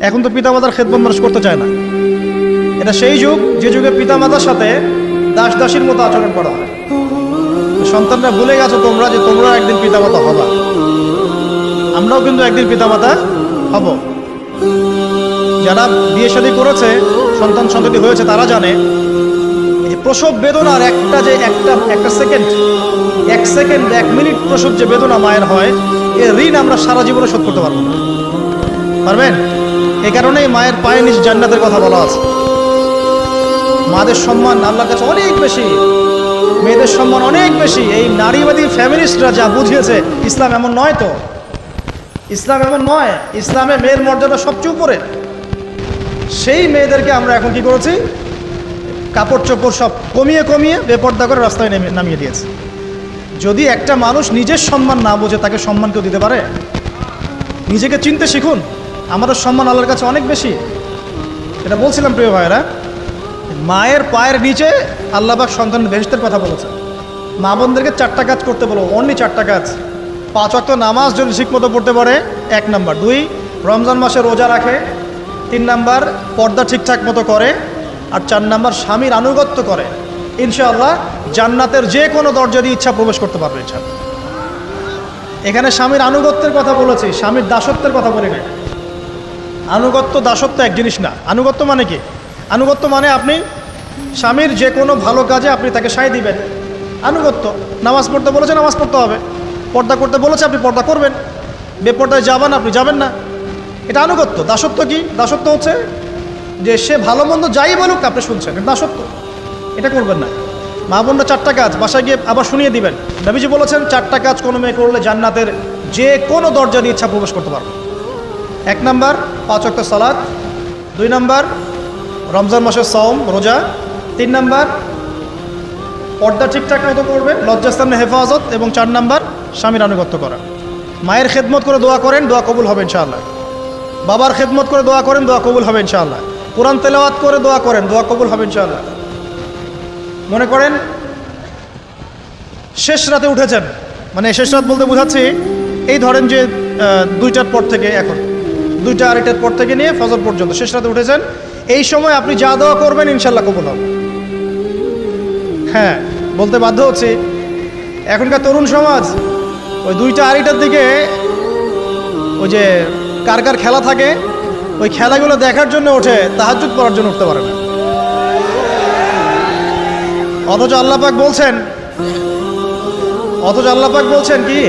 এখন তো পিতা মাতার খেদমত মানুষ করতে চায় না। এটা সেই যুগ, যে যুগে পিতা মাতার সাথে দাস দাসীর মতো আচরণ করা হয়। সন্তানরা ভুলে গেছো তোমরা যে তোমরা একদিন পিতা মাতা হবা। আমরাও কিন্তু একদিন পিতা মাতা হব। যারা বিয়ে শাদী করেছে, সন্তান সন্ততি হয়েছে, তারা জানে যে প্রসব বেদনার একটা যে একটা একটা সেকেন্ড, এক সেকেন্ড, এক মিনিট প্রসব যে বেদনা মায়ের হয়, এর ঋণ আমরা সারা জীবনে শোধ করতে পারব না। পারবেন? এই কারণেই মায়ের পায়ে নিচ জান্নাতের কথা বলা আছে। মাদের সম্মান আল্লাহর কাছে অনেক বেশি। মেয়েদের সম্মান অনেক বেশি। এই নারীবাদী ফ্যামিলিস্টরা যা বুঝিয়েছে, ইসলাম এমন নয় তো। ইসলাম এমন নয়। ইসলামে মেয়ের মর্যাদা সবচেয়ে উপরে। সেই মেয়েদেরকে আমরা এখন কি করেছি? কাপড় চোপড় সব কমিয়ে কমিয়ে বেপর্দা করে রাস্তায় নেমে নামিয়ে দিয়েছে। যদি একটা মানুষ নিজের সম্মান না বোঝে, তাকে সম্মান কেউ দিতে পারে? নিজেকে চিনতে শিখুন। আমাদের সম্মান আল্লাহর কাছে অনেক বেশি। এটা বলছিলাম প্রিয় ভাইয়েরা, মায়ের পায়ের নিচে আল্লাহবাক সন্তানের বেহেস্তের কথা বলেছে মা বোনদেরকে চারটা কাজ করতে বলো অনলি চারটা কাজ। পাঁচ অক্ত নামাজ যদি ঠিকমতো পড়তে পারে, এক নাম্বার। দুই, রমজান মাসে রোজা রাখে। তিন নাম্বার, পর্দা ঠিকঠাক মতো করে। আর চার নাম্বার, স্বামীর আনুগত্য করে। ইনশাআল্লাহ জান্নাতের যে কোনো দরজা দিয়ে ইচ্ছা প্রবেশ করতে পারবে ইচ্ছা এখানে স্বামীর আনুগত্যের কথা বলেছি, স্বামীর দাসত্বের কথা বলি নাই। আনুগত্য দাসত্ব এক জিনিস না। আনুগত্য মানে কি? আনুগত্য মানে আপনি স্বামীর যে কোনো ভালো কাজে আপনি তাকে সায় দিবেন। আনুগত্য। নামাজ পড়তে বলেছে, নামাজ পড়তে হবে। পর্দা করতে বলেছে, আপনি পর্দা করবেন। বেপর্দায় যাবেন, আপনি যাবেন না। এটা আনুগত্য। দাসত্ব কি? দাসত্ব হচ্ছে যে সে ভালো মন্দ যাই বলুক, আপনি শুনছেন। দাসত্ব। এটা করবেন না। মা বোনরা চারটা কাজ। বাসায় গিয়ে আবার শুনিয়ে দিবেন। নবীজি বলেছেন, চারটা কাজ কোনো মেয়ে করলে জান্নাতের যে কোনো দরজা দিয়ে ইচ্ছা প্রবেশ করতে পারবে। এক নম্বর, পাঁচ অক্ট সালাদ দুই নম্বর, রমজান মাসের সওম, রোজা। তিন নম্বর, পর্দা ঠিকঠাক মতো করবে লজ্জাস্থানের হেফাজত। এবং চার নাম্বার, স্বামীর আনুগত্য করা। মায়ের খেদমত করে দোয়া করেন, দোয়া কবুল হবে ইনশাআল্লাহ। বাবার খেদমত করে দোয়া করেন, দোয়া কবুল হবে ইনশাআল্লাহ। কোরআন তেলাওয়াত করে দোয়া করেন, দোয়া কবুল হবে ইনশাআল্লাহ। মনে করেন, শেষ রাতে উঠেছেন। মানে শেষ রাত বলতে বোঝাচ্ছি, এই ধরেন যে দুইটার পর থেকে এখন। দুইটা আড়াইটার পর থেকে নিয়ে ফজর পর্যন্ত, শেষ রাতে উঠেছেন। এই সময় আপনি যা দোয়া করবেন ইনশাল্লাহ কবুল হবে। হ্যাঁ বলতে বাধ্য হচ্ছি, এখনকার তরুণ সমাজ, ওই দুইটা আড়াইটার দিকে ওই যে কার কার খেলা থাকে, ওই খেলাগুলো দেখার জন্য ওঠে তাহাজুদ পড়ার জন্য উঠতে পারে না। অথচ আল্লাপাক বলছেন, অথচ আল্লাপাক বলছেন কি?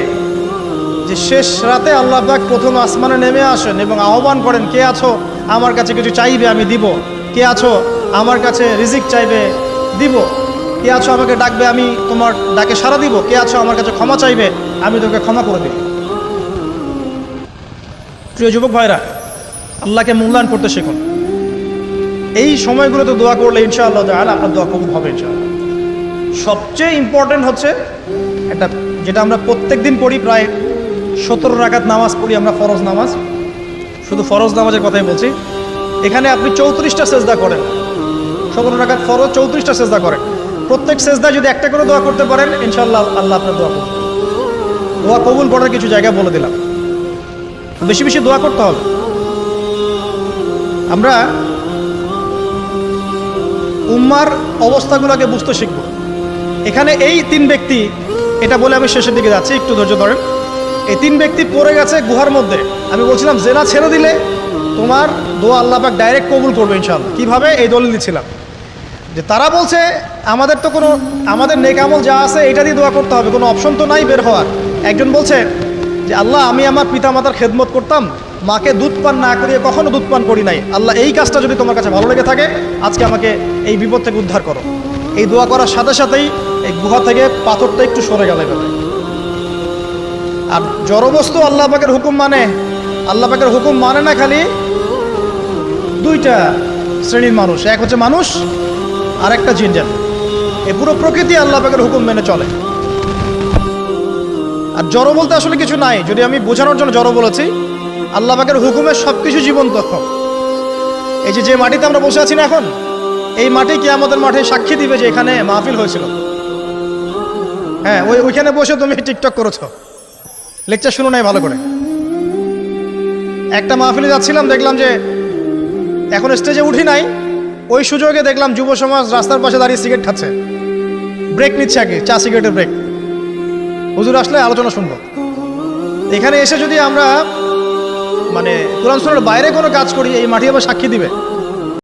যে শেষ রাতে আল্লাপাক প্রথম আসমানে নেমে আসেন এবং আহ্বান করেন, কে আছো? আমার কাছে কিছু চাইবে, আমি দিব। কে আছো? আমার কাছে রিজিক চাইবে, দিব। কে আছো? আমাকে ডাকবে, আমি তোমার ডাকে সাড়া দিব। কে আছো? আমার কাছে ক্ষমা চাইবে, আমি তোকে ক্ষমা করে দিব। প্রিয় যুবক ভাইরা, আল্লাহকে মূল্যায়ন করতে শিখুন। এই সময়গুলোতে দোয়া করলে ইনশাআল্লাহ তাহলে আপনার দোয়া কবুল হবে ইনশাআল্লাহ। সবচেয়ে ইম্পর্টেন্ট হচ্ছে একটা, যেটা আমরা প্রত্যেক দিন পড়ি প্রায় সতেরো রাকাত নামাজ পড়ি আমরা, ফরজ নামাজ। শুধু ফরজ নামাজের কথাই বলছি। এখানে আপনি চৌত্রিশটা সেজদা করেন। সতেরো রাকাত ফরজ, চৌত্রিশটা সেজদা করেন। প্রত্যেক সেজদা যদি একটা করে দোয়া করতে পারেন, ইনশাআল্লাহ আল্লাহ আপনার দোয়া করবেন দোয়া কবুল করার কিছু জায়গা বলে দিলাম। বেশি বেশি দোয়া করতে হবে। আমরা উম্মার অবস্থাগুলোকে বুঝতে শিখব। এখানে এই তিন ব্যক্তি, এটা বলে আমি শেষের দিকে যাচ্ছি, একটু ধৈর্য ধরেন। এই তিন ব্যক্তি পড়ে গেছে গুহার মধ্যে। আমি বলছিলাম, জেনা ছেড়ে দিলে তোমার দোয়া আল্লাহ পাক ডাইরেক্ট কবুল করবে ইনশাল্লাহ কীভাবে? এই দলিল দিচ্ছিলাম যে তারা বলছে, আমাদের তো কোনো, আমাদের নেক আমল যা আছে, এটা দিয়ে দোয়া করতে হবে। কোনো অপশন তো নাই বের হওয়ার। একজন বলছে, যে আল্লাহ, আমি আমার পিতামাতার খেদমত করতাম, মাকে দুধ পান না করিয়ে কখনো দুধ পান করি নাই। আল্লাহ, এই কাজটা যদি তোমার কাছে ভালো লেগে থাকে, আজকে আমাকে এই বিপদ থেকে উদ্ধার করো। এই দোয়া করার সাথে সাথেই এই গুহা থেকে পাথরটা একটু সরে গেল আর জড়বস্তু আল্লাহ পাকের হুকুম মানে? আল্লাহ পাকের হুকুম মানে না খালি দুইটা শ্রেণির মানুষ। এক হচ্ছে মানুষ আর একটা জিনজান। এ পুরো প্রকৃতি আল্লাহ পাকের হুকুম মেনে চলে। আর জড় বলতে আসলে কিছু নাই। যদি আমি বোঝানোর জন্য জড় বলেছি, আল্লাহ পাকের হুকুমের সব কিছু জীবন্ত এই যে যে মাটিতে আমরা বসে আছি না এখন, এই মাটি কি আমাদের মাঠে সাক্ষী দিবে যে এখানে মাহফিল হয়েছিল। হ্যাঁ ওই ওইখানে বসে তুমি টিকটক করেছ। লেকচার শুনো নাই ভালো করে। একটা মাহফিলে যাচ্ছিলাম, দেখলাম যে এখন স্টেজে উঠি নাই। ওই সুযোগে দেখলাম যুব সমাজ রাস্তার পাশে দাঁড়িয়ে সিগারেট খাচ্ছে। ব্রেক নিচ্ছে আগে, চা সিগারেটের ব্রেক হুজুর আসলে আলোচনা শুনব। এখানে এসে যদি আমরা মানে কোরআন বাইরে কোনো কাজ করি, এই মাটি আবার সাক্ষী দিবে।